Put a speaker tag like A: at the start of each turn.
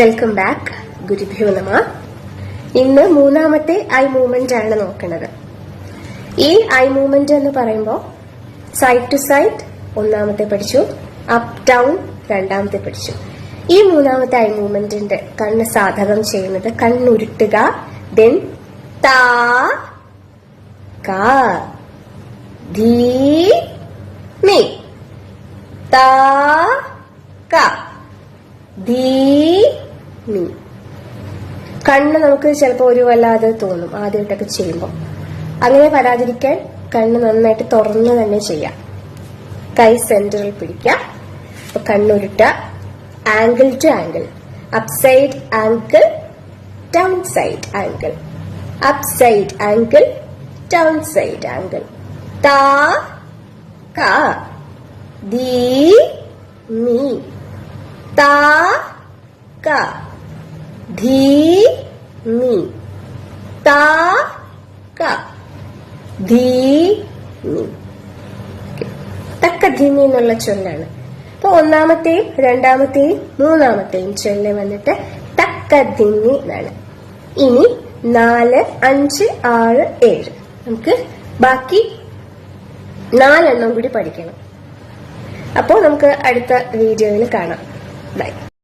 A: Welcome back ഗുരുഭ്യോ നമ. ഇന്ന് മൂന്നാമത്തെ ഐ മൂവ്മെന്റ് ആണ് നോക്കുന്നത് ഈ ഐ മൂവ്മെന്റ് എന്ന് പറയുമ്പോൾ സൈഡ് ടു സൈഡ് ഒന്നാമത്തെ പഠിച്ചു അപ്പ് ഡൗൺ രണ്ടാമത്തെ പഠിച്ചു. ഈ മൂന്നാമത്തെ ഐ മൂവ്മെന്റിന്റെ കണ്ണ് സാധകം ചെയ്യുന്നത് കണ്ണുരുട്ടുക ദെൻ താ കാ ധീ താ കാ ധീമി കണ്ണ് നമുക്ക് ചിലപ്പോൾ ഒരു വല്ലാതെ തോന്നും ആദ്യമായിട്ടൊക്കെ ചെയ്യുമ്പോൾ അങ്ങനെ വരാതിരിക്കാൻ കണ്ണ് നന്നായിട്ട് തുറന്ന് തന്നെ ചെയ്യാം. കൈ സെന്ററിൽ പിടിക്കാം. അപ്പൊ കണ്ണുരുട്ട angle to angle up side angle down side angle up side angle down side angle താ കാ ദീ മീ. താ का ധീ നി താ ക. ധീ നി തക്ക ധീമി എന്നുള്ള ചൊല്ലാണ്. അപ്പൊ ഒന്നാമത്തെയും രണ്ടാമത്തെയും മൂന്നാമത്തെയും ചൊല്ല് വന്നിട്ട് തക്ക ധിമി എന്നാണ്. ഇനി നാല് അഞ്ച് ആറ് ഏഴ്. നമുക്ക് ബാക്കി നാലെണ്ണം കൂടി പഠിക്കണം. അപ്പോൾ നമുക്ക് അടുത്ത വീഡിയോയിൽ കാണാം. ബൈ.